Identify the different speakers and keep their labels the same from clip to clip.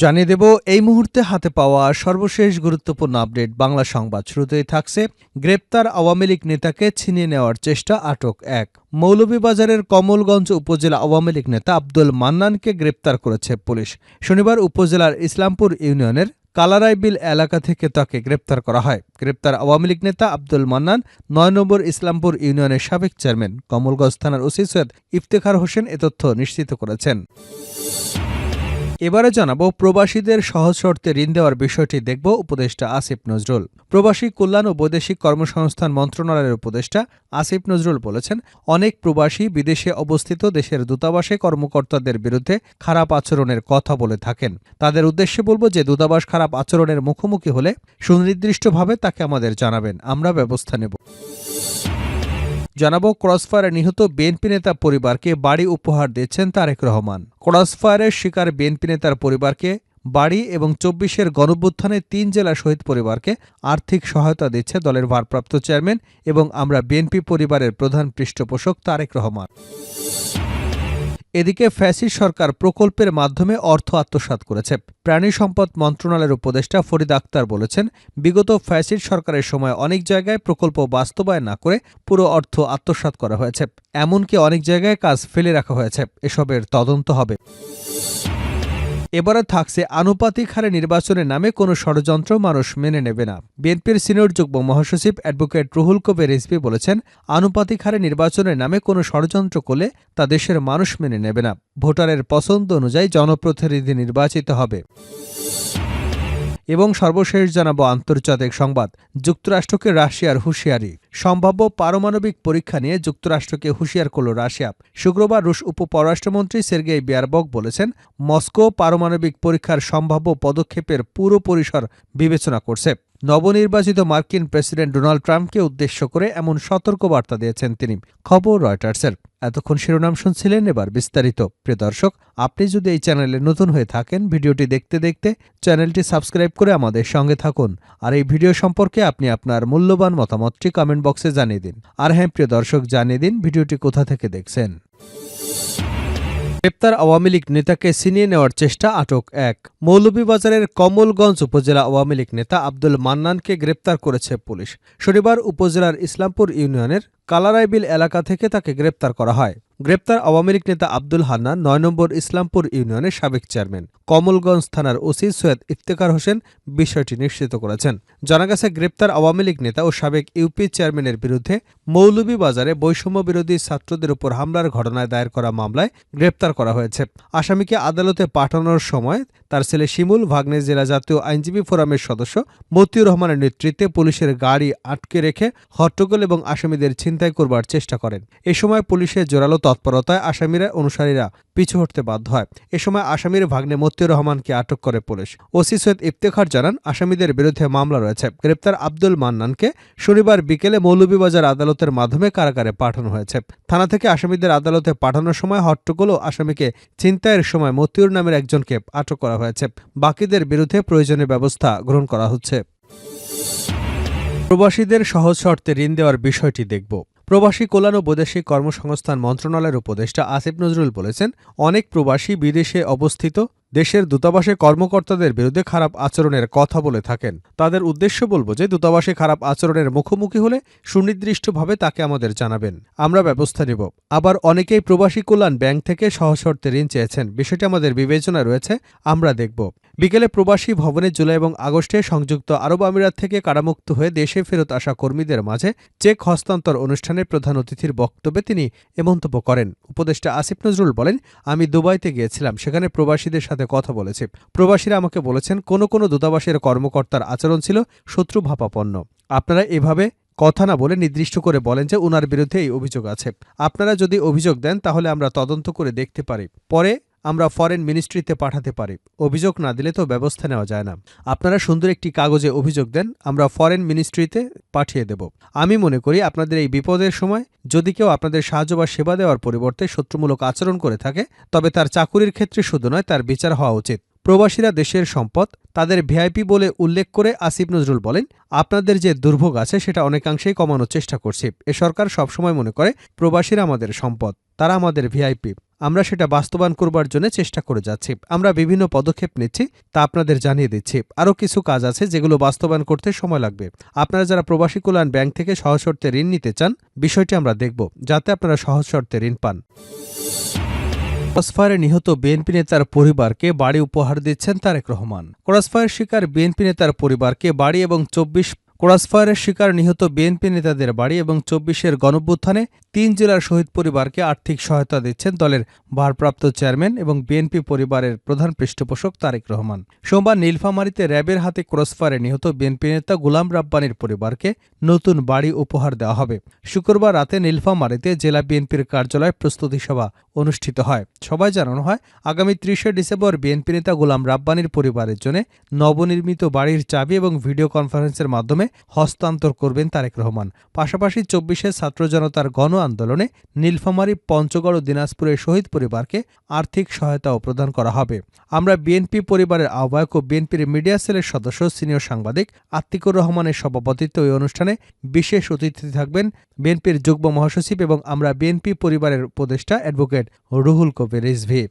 Speaker 1: জানিয়ে দেব, এই মুহূর্তে হাতে পাওয়া সর্বশেষ গুরুত্বপূর্ণ আপডেট বাংলা সংবাদ। শুরুতেই থাকছে গ্রেপ্তার আওয়ামী লীগ নেতাকে ছিনিয়ে নেওয়ার চেষ্টা আটক এক। মৌলভীবাজারের কমলগঞ্জ উপজেলা আওয়ামী লীগ নেতা আব্দুল মান্নানকে গ্রেপ্তার করেছে পুলিশ। শনিবার উপজেলার ইসলামপুর ইউনিয়নের কালারাইবিল এলাকা থেকে তাকে গ্রেপ্তার করা হয়। গ্রেপ্তার আওয়ামী লীগ নেতা আব্দুল মান্নান নয় নম্বর ইসলামপুর ইউনিয়নের সাবেক চেয়ারম্যান। কমলগঞ্জ থানার ওসি সৈয়দ ইফতেখার হোসেন এ তথ্য নিশ্চিত করেছেন। এবারে জানাব প্রবাসীদের সহজ শর্তে ঋণ দেওয়ার বিষয়টি দেখব উপদেষ্টা আসিফ নজরুল। প্রবাসী কল্যাণ ও বৈদেশিক কর্মসংস্থান মন্ত্রণালয়ের উপদেষ্টা আসিফ নজরুল বলেছেন, অনেক প্রবাসী বিদেশে অবস্থিত দেশের দূতাবাসে কর্মকর্তাদের বিরুদ্ধে খারাপ আচরণের কথা বলে থাকেন। তাদের উদ্দেশ্যে বলব যে দূতাবাস খারাপ আচরণের মুখোমুখি হলে সুনির্দিষ্টভাবে তাকে আমাদের জানাবেন, আমরা ব্যবস্থা নেব। জানাব, ক্রসফায়ারে নিহত বিএনপি নেতা পরিবারকে বাড়ি উপহার দিচ্ছেন তারেক রহমান। ক্রসফায়ারের শিকার বিএনপি নেতার পরিবারকে বাড়ি এবং চব্বিশের গণভ্যুত্থানে তিন জেলা শহীদ পরিবারকে আর্থিক সহায়তা দিচ্ছে দলের ভারপ্রাপ্ত চেয়ারম্যান এবং আমরা বিএনপি পরিবারের প্রধান পৃষ্ঠপোষক তারেক রহমান। এদিকে ফ্যাসিস সরকার প্রকল্পের মাধ্যমে অর্থ আত্মসাত করেছে। প্রাণী সম্পদ মন্ত্রণালয়ের উপদেষ্টা ফরিদ আক্তার বলেছেন, বিগত ফ্যাসিস সরকারের সময় অনেক জায়গায় প্রকল্প বাস্তবায়ন না করে পুরো অর্থ আত্মসাত করা হয়েছে। এমনকি অনেক জায়গায় কাজ ফেলে রাখা হয়েছে। এসবের তদন্ত হবে। এবারে থাকছে আনুপাতিক হারে নির্বাচনের নামে কোনো ষড়যন্ত্র মানুষ মেনে নেবে না। বিএনপির সিনিয়র যুগ্ম মহাসচিব অ্যাডভোকেট রুহুল কবির রিজভি বলেছেন, আনুপাতিক হারে নির্বাচনের নামে কোনো ষড়যন্ত্র করলে তা দেশের মানুষ মেনে নেবে না। ভোটারের পছন্দ অনুযায়ী জনপ্রতিনিধি নির্বাচিত হবে। এবং সর্বশেষ জানাব আন্তর্জাতিক সংবাদ। যুক্তরাষ্ট্রকে রাশিয়ার হুঁশিয়ারি। সম্ভাব্য পারমাণবিক পরীক্ষা নিয়ে যুক্তরাষ্ট্রকে হুঁশিয়ার করল রাশিয়া। শুক্রবার রুশ উপপররাষ্ট্রমন্ত্রী সের্গেই বিয়ারবক বলেছেন, মস্কো পারমাণবিক পরীক্ষার সম্ভাব্য পদক্ষেপের পুরো পরিসর বিবেচনা করছে। নবনির্বাচিত মার্কিন প্রেসিডেন্ট ডোনাল্ড ট্রাম্পকে উদ্দেশ্য করে এমন সতর্ক বার্তা দিয়েছেন তিনি, খবর রয়টার্সের। এতক্ষণ শিরোনাম শুনছিলেন এবার বিস্তারিত। প্রিয় দর্শক, আপনি যদি এই চ্যানেলে নতুন হয়ে থাকেন, ভিডিওটি দেখতে দেখতে চ্যানেলটি সাবস্ক্রাইব করে আমাদের সঙ্গে থাকুন। আর এই ভিডিও সম্পর্কে আপনি আপনার মূল্যবান মতামতটি কমেন্ট বক্সে জানিয়ে দিন। আর হ্যাঁ প্রিয় দর্শক, জানিয়ে দিন ভিডিওটি কোথা থেকে দেখছেন। গ্রেপ্তার আওয়ামী লীগ নেতাকে ছিনিয়ে নেওয়ার চেষ্টা আটক এক। মৌলভীবাজারের কমলগঞ্জ উপজেলা আওয়ামী লীগ নেতা আব্দুল মান্নানকে গ্রেপ্তার করেছে পুলিশ। শনিবার উপজেলার ইসলামপুর ইউনিয়নের কালারাইবিল এলাকা থেকে তাকে গ্রেপ্তার করা হয়। গ্রেপ্তার আওয়ামী লীগ নেতা আব্দুল হান্নান নয় নম্বর ইসলামপুর ইউনিয়নের সাবেক চেয়ারম্যান। কমলগঞ্জ থানার ওসি সৈয়দ ইফতেকার হোসেন বিষয়টি নিশ্চিত করেছেন। জানা গেছে, গ্রেপ্তার আওয়ামী লীগ নেতা ও সাবেক ইউপি চেয়ারম্যানের বিরুদ্ধে মৌলভীবাজারে বৈষম্য বিরোধী ছাত্রদের উপর হামলার ঘটনায় দায়ের করা মামলায় গ্রেপ্তার করা হয়েছে। আসামিকে আদালতে পাঠানোর সময় তার ছেলে শিমুল ভাগ্নে জেলা জাতীয় আইনজীবী ফোরামের সদস্য মতিউর রহমানের নেতৃত্বে পুলিশের গাড়ি আটকে রেখে হট্টগোল এবং আসামিদের ছিনতাই করবার চেষ্টা করেন। এ সময় পুলিশের জোরালো তৎপরতায় আসামিরা অনুসারীরা পিছু হটতে বাধ্য হয়। এ সময় আসামির ভাগ্নে মতিউর রহমানকে আটক করে পুলিশ। ওসি সৈয়দ ইফতেখার জানান, আসামিদের বিরুদ্ধে মামলা রয়েছে। গ্রেপ্তার আব্দুল মান্নানকে শনিবার বিকেলে মৌলভীবাজার আদালতের মাধ্যমে কারাগারে পাঠানো হয়েছে। থানা থেকে আসামিদের আদালতে পাঠানোর সময় হট্টগোল ও আসামিকে ছিনতাইয়ের সময় মতিউর নামের একজনকে আটক করা হয়েছে। বাকিদের বিরুদ্ধে প্রয়োজনীয় ব্যবস্থা গ্রহণ করা হচ্ছে। প্রবাসীদের সহজ শর্তে ঋণ দেওয়ার বিষয়টি দেখব। প্রবাসী কল্যাণ ও বৈদেশিক কর্মসংস্থান মন্ত্রণালয়ের উপদেষ্টা আসিফ নজরুল বলেছেন, অনেক প্রবাসী বিদেশে অবস্থিত, দেশের দূতাবাসে কর্মকর্তাদের বিরুদ্ধে খারাপ আচরণের কথা বলে থাকেন। তাদের উদ্দেশ্য বলব যে, দূতাবাসে খারাপ আচরণের মুখোমুখি হলে সুনির্দিষ্টভাবে তাকে আমাদের জানাবেন। আমরা ব্যবস্থা নেব। আবার অনেকেই প্রবাসী কল্যাণ ব্যাংক থেকে সহশর্তে ঋণ চেয়েছেন। বিষয়টি আমাদের বিবেচনা রয়েছে। আমরা দেখব। বিকেলে প্রবাসী ভবনে জুলাই এবং আগস্টে সংযুক্ত আরব আমিরাত থেকে কারামুক্ত হয়ে দেশে ফেরত আসা কর্মীদের মাঝে চেক হস্তান্তর অনুষ্ঠানে প্রধান অতিথির বক্তব্যে তিনি এ মন্তব্য করেন। উপদেষ্টা আসিফ নজরুল বলেন, আমি দুবাইতে গিয়েছিলাম, সেখানে প্রবাসীদের সাথে কথা বলেছি। প্রবাসীরা আমাকে বলেছেন, কোনো কোনো দূতাবাসের কর্মকর্তার আচরণ ছিল শত্রু ভাপাপন্ন আপনারা এভাবে কথা না বলে নির্দিষ্ট করে বলেন যে উনার বিরুদ্ধে এই অভিযোগ আছে। আপনারা যদি অভিযোগ দেন, তাহলে আমরা তদন্ত করে দেখতে পারি। পরে আমরা ফরেন মিনিস্ট্রিতে পাঠাতে পারি। অভিযোগ না দিলে তো ব্যবস্থা নেওয়া যায় না। আপনারা সুন্দর একটি কাগজে অভিযোগ দেন, আমরা ফরেন মিনিস্ট্রিতে পাঠিয়ে দেব। আমি মনে করি আপনাদের এই বিপদের সময় যদি কেউ আপনাদের সাহায্য বা সেবা দেওয়ার পরিবর্তে শত্রুমূলক আচরণ করে থাকে, তবে তার চাকুরির ক্ষেত্রে শুধু নয়, তার বিচার হওয়া উচিত। প্রবাসীরা দেশের সম্পদ, তাদের ভিআইপি বলে উল্লেখ করে আসিফ নজরুল বলেন, আপনাদের যে দুর্ভোগ আছে, সেটা অনেকাংশেই কমানোর চেষ্টা করছি। এ সরকার সবসময় মনে করে, প্রবাসীরা আমাদের সম্পদ, তারা আমাদের ভিআইপি আমরা সেটা বাস্তবায়ন করবার জন্য চেষ্টা করে যাচ্ছি। আমরা বিভিন্ন পদক্ষেপ নিচ্ছি তা আপনাদের জানিয়ে দিচ্ছি। আরও কিছু কাজ আছে যেগুলো বাস্তবায়ন করতে সময় লাগবে। আপনারা যারা প্রবাসী কল্যাণ ব্যাংক থেকে সহজ শর্তে ঋণ নিতে চান, বিষয়টি আমরা দেখব, যাতে আপনারা সহজ শর্তে ঋণ পান। ক্রসফায়ারে নিহত বিএনপি নেতার পরিবারকে বাড়ি উপহার দিচ্ছেন তারেক রহমান। ক্রসফায়ার শিকার বিএনপি নেতার পরিবারকে বাড়ি এবং চব্বিশ ক্রসফায়ারের শিকার নিহত বিএনপি নেতাদের বাড়ি এবং চব্বিশের গণভ্যুত্থানে তিন জেলার শহীদ পরিবারকে আর্থিক সহায়তা দিচ্ছেন দলের ভারপ্রাপ্ত চেয়ারম্যান এবং বিএনপি পরিবারের প্রধান পৃষ্ঠপোষক তারেক রহমান। সোমবার নীলফামারীতে র্যাবের হাতে ক্রসফায়ারে নিহত বিএনপি নেতা গুলাম রাব্বানির পরিবারকে নতুন বাড়ি উপহার দেওয়া হবে। শুক্রবার রাতে নীলফামারীতে জেলা বিএনপির কার্যালয়ে প্রস্তুতি সভা অনুষ্ঠিত হয়। সবাই জানানো হয়, আগামী ত্রিশে ডিসেম্বর বিএনপি নেতা গুলাম রাব্বানির পরিবারের জন্য নবনির্মিত বাড়ির চাবি এবং ভিডিও কনফারেন্সের মাধ্যমে হস্তান্তর করবেন তারেক রহমান। পাশাপাশি চব্বিশে ছাত্র জনতার গণ আন্দোলনে নীলফামারী, পঞ্চগড় ও দিনাজপুরের শহীদ পরিবারকে আর্থিক সহায়তাও প্রদান করা হবে। আমরা বিএনপি পরিবারের আহ্বায়ক ও বিএনপির মিডিয়া সেলের সদস্য, সিনিয়র সাংবাদিক আত্তিকুর রহমানের সভাপতিত্বে ওই অনুষ্ঠানে বিশেষ অতিথি থাকবেন বিএনপির যুগ্ম মহাসচিব এবং আমরা বিএনপি পরিবারের উপদেষ্টা অ্যাডভোকেট রুহুল কবির রিজভি।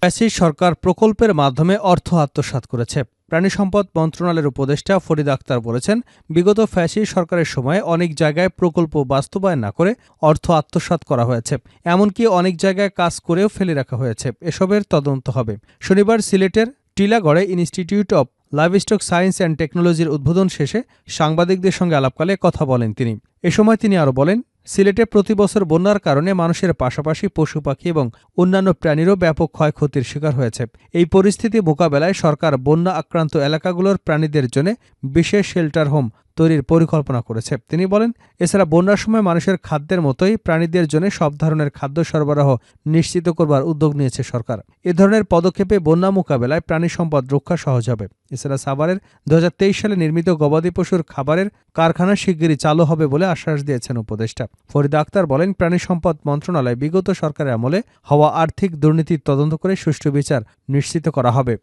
Speaker 1: প্যাসিজ সরকার প্রকল্পের মাধ্যমে অর্থ আত্মসাৎ করেছে। প্রাণী সম্পদ মন্ত্রণালয়ের উপদেষ্টা ফরিদ আক্তার বলেছেন, বিগত ফ্যাসি সরকারের সময় অনেক জায়গায় প্রকল্প বাস্তবায়ন না করে অর্থ আত্মসাৎ করা হয়েছে। এমনকি অনেক জায়গায় কাজ করেও ফেলে রাখা হয়েছে। এসবের তদন্ত হবে। শনিবার সিলেটের টিলাগড়ে institute of livestock science and টেকনোলজির উদ্বোধন শেষে সাংবাদিকদের সঙ্গে আলাপকালে কথা বলেন তিনি। এ সময় তিনি আরও বলেন সিলেটে প্রতি বছর বন্যার কারণে মানুষের পাশাপাশি পশু পাখি এবং অন্যান্য প্রাণীরও ব্যাপক ক্ষয়ক্ষতির শিকার হয়েছে। এই পরিস্থিতি মোকাবেলায় সরকার বন্যা আক্রান্ত এলাকাগুলোর প্রাণীদের জন্য বিশেষ শেল্টার হোম তৈরির পরিকল্পনা করেছে। তিনি বলেন, এছাড়া বন্যার সময় মানুষের খাদ্যের মতোই প্রাণীদের জন্য সব ধরনের খাদ্য সরবরাহ নিশ্চিত করবার উদ্যোগ নিয়েছে সরকার। এ ধরনের পদক্ষেপে বন্যা মোকাবেলায় প্রাণী সম্পদ রক্ষা সহজ হবে। এছাড়া সাভারের দু হাজার তেইশ সালে নির্মিত গবাদি পশুর খাবারের কারখানা শিগগিরই চালু হবে বলে আশ্বাস দিয়েছেন উপদেষ্টা। ফরিদ আক্তার বলেন, প্রাণী সম্পদ মন্ত্রণালয় বিগত সরকারের আমলে হওয়া আর্থিক দুর্নীতির তদন্ত করে সুষ্ঠু বিচার নিশ্চিত করা হবে।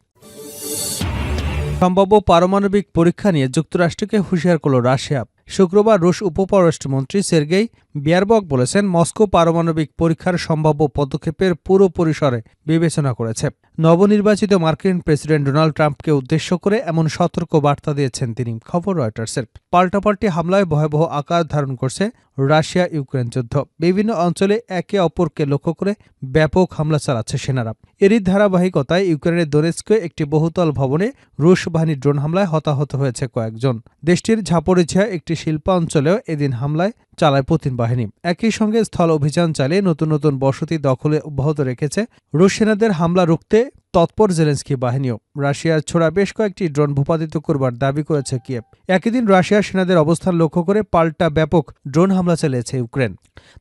Speaker 1: সম্ভাব্য পারমাণবিক পরীক্ষা নিয়ে যুক্তরাষ্ট্রকে হুঁশিয়ার করল রাশিয়া। শুক্রবার রুশ উপপররাষ্ট্রমন্ত্রী সের্গেই বিয়ারবক বলেছেন, মস্কো পারমাণবিক পরীক্ষার সম্ভাব্য পদক্ষেপের পুরো পরিসরে বিবেচনা করেছে। নবনির্বাচিত মার্কিন প্রেসিডেন্ট ডোনাল্ড ট্রাম্পকে উদ্দেশ্য করে এমন সতর্ক বার্তা দিয়েছেন তিনি, খবর রয়টার্সের। পাল্টাপাল্টি হামলায় ভয়াবহ আকার ধারণ করছে রাশিয়া ইউক্রেন যুদ্ধ। বিভিন্ন অঞ্চলে একে অপরকে লক্ষ্য করে ব্যাপক হামলা চালাচ্ছে সেনারা। এরই ধারাবাহিকতায় ইউক্রেনের দোনেস্কে একটি বহুতল ভবনে রুশ বাহিনীর ড্রোন হামলায় হতাহত হয়েছে কয়েকজন। দেশটির ঝাপরিঝিয়া একটি শিল্পাঞ্চলেও এদিন হামলায় চালায় পুতিন বাহিনী। একই সঙ্গে স্থল অভিযান চালিয়ে নতুন নতুন বসতি দখলে অব্যাহত রেখেছে রুশ সেনাদের হামলা রুখতে তৎপর জেলেন্সকি বাহিনীও রাশিয়ার ছোড়া বেশ কয়েকটি ড্রোন ভূপাতিত করবার দাবি করেছে কিয়েভ। একই দিন রাশিয়ার সেনাদের অবস্থান লক্ষ্য করে পাল্টা ব্যাপক ড্রোন হামলা চালিয়েছে ইউক্রেন।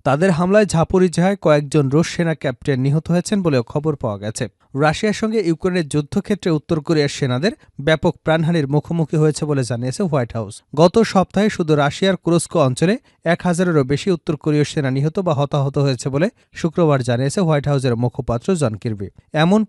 Speaker 1: তাদের হামলায় ঝাপরিঝায় কয়েকজন রুশ সেনা ক্যাপ্টেন নিহত হয়েছেন বলেও খবর পাওয়া গেছে। রাশিয়ার সঙ্গে ইউক্রেনের যুদ্ধক্ষেত্রে উত্তর কোরিয়ার সেনাদের ব্যাপক প্রাণহানির মুখোমুখি হয়েছে বলে জানিয়েছে হোয়াইট হাউস। গত সপ্তাহে শুধু রাশিয়ার কুরস্কো অঞ্চলে এক হাজারেরও বেশি উত্তর কোরীয় সেনা নিহত বা হতাহত হয়েছে বলে শুক্রবার জানিয়েছে হোয়াইট হাউসের মুখপাত্র জন কির্বি। এমন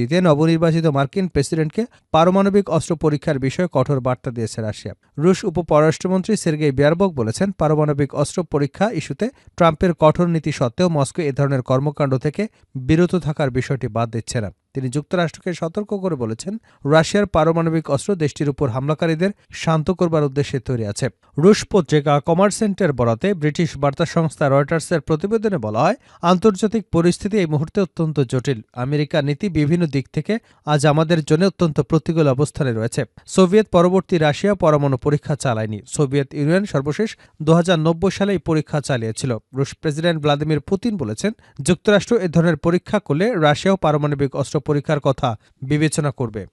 Speaker 1: পরিস্থিতিতে নবনির্বাচিত মার্কিন প্রেসিডেন্টকে পারমাণবিক অস্ত্র পরীক্ষার বিষয়ে কঠোর বার্তা দিয়েছে রাশিয়া। রুশ উপপররাষ্ট্রমন্ত্রী সের্গেই বিয়ারবক বলেছেন, পারমাণবিক অস্ত্র পরীক্ষা ইস্যুতে ট্রাম্পের কঠোর নীতি সত্ত্বেও মস্কো এ ধরনের কর্মকাণ্ড থেকে বিরত থাকার বিষয়টি বাদ দিচ্ছে না। তিনি যুক্তরাষ্ট্রকে সতর্ক করে বলেছেন, রাশিয়ার পারমাণবিক অস্ত্র দেশটির উপর হামলাকারীদের শান্ত করবার উদ্দেশ্যে তৈরি আছে। রুশ পত্রিকা কমার্সেন্টের বরাতে ব্রিটিশ বার্তা সংস্থা রয়টার্সের প্রতিবেদনে বলা হয়, আন্তর্জাতিক পরিস্থিতি এই মুহূর্তে অত্যন্ত জটিল। আমেরিকার নীতি বিভিন্ন দিক থেকে আজ আমাদের জন্য অত্যন্ত প্রতিকূল অবস্থানে রয়েছে। সোভিয়েত পরবর্তী রাশিয়া পরমাণু পরীক্ষা চালায়নি। সোভিয়েত ইউনিয়ন সর্বশেষ দু হাজার নব্বই সালে এই পরীক্ষা চালিয়েছিল। রুশ প্রেসিডেন্ট ভ্লাদিমির পুতিন বলেছেন, যুক্তরাষ্ট্র এ ধরনের পরীক্ষা করলে রাশিয়াও পারমাণবিক অস্ত্র পরীক্ষার কথা বিবেচনা করবে।